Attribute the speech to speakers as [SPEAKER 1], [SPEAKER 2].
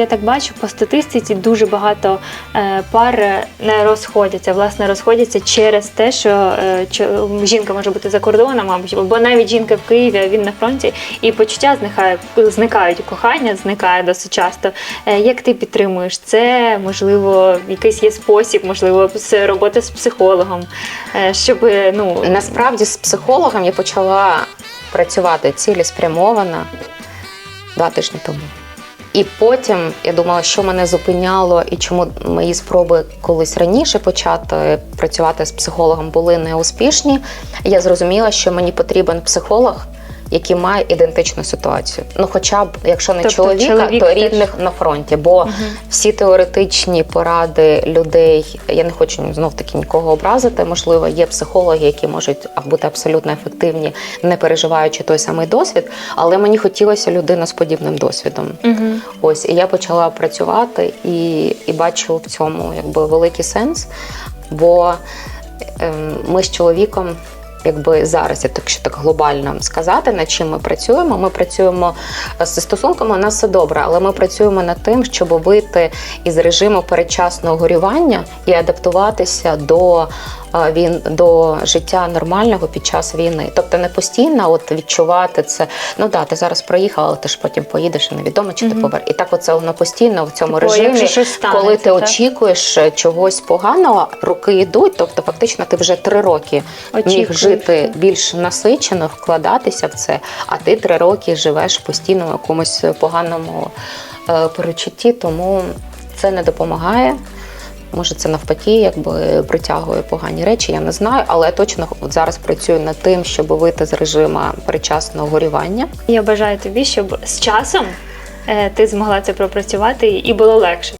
[SPEAKER 1] Я так бачу, по статистиці дуже багато е, пар е, не розходяться. Власне, розходяться через те, що е, жінка може бути за кордоном, або- або навіть жінка в Києві, а він на фронті, і почуття зникає, зникають, кохання зникає досить часто. Як ти підтримуєш це? Можливо, якийсь є спосіб, можливо, з роботи з психологом, щоб ну
[SPEAKER 2] Насправді з психологом я почала працювати цілеспрямовано два тижні тому. І потім я думала, що мене зупиняло і чому мої спроби колись раніше почати працювати з психологом були неуспішні. Я зрозуміла, що мені потрібен психолог, який має ідентичну ситуацію. Ну, хоча б, якщо не
[SPEAKER 1] Тобто
[SPEAKER 2] чоловіка,
[SPEAKER 1] чоловік
[SPEAKER 2] то
[SPEAKER 1] теж.
[SPEAKER 2] рідних на фронті. Бо всі теоретичні поради людей, я не хочу знов таки нікого образити. Можливо, є психологи, які можуть бути абсолютно ефективні, не переживаючи той самий досвід. Але мені хотілося людину з подібним досвідом.
[SPEAKER 1] Угу.
[SPEAKER 2] Ось і я почала працювати і, і бачу в цьому якби великий сенс. Бо ем, ми з чоловіком. Якби зараз, якщо так глобально сказати, над чим ми працюємо. Ми працюємо зі стосунками, у нас все добре, але ми працюємо над тим, щоб вийти із режиму передчасного горювання і адаптуватися до е, він до життя нормального під час війни. Тобто не постійно от відчувати це. Ну да, ти зараз проїхав, але ти ж потім поїдеш і невідомо, чи ти
[SPEAKER 1] Мгм.
[SPEAKER 2] повер. І так оце воно постійно в цьому
[SPEAKER 1] Типу,
[SPEAKER 2] режимі,
[SPEAKER 1] станеться,
[SPEAKER 2] коли ти
[SPEAKER 1] так?
[SPEAKER 2] очікуєш е, чогось поганого, руки йдуть. Тобто, фактично, ти вже три роки міг жити більш насичено, вкладатися в це, а ти три роки живеш постійно в якомусь поганому е, перечутті, тому це не допомагає. Може, це навпаки, якби притягує погані речі, я не знаю, але я точно от зараз працюю над тим, щоб вийти з режиму перечасного горювання.
[SPEAKER 1] Я бажаю тобі, щоб з часом е, ти змогла це пропрацювати і було легше.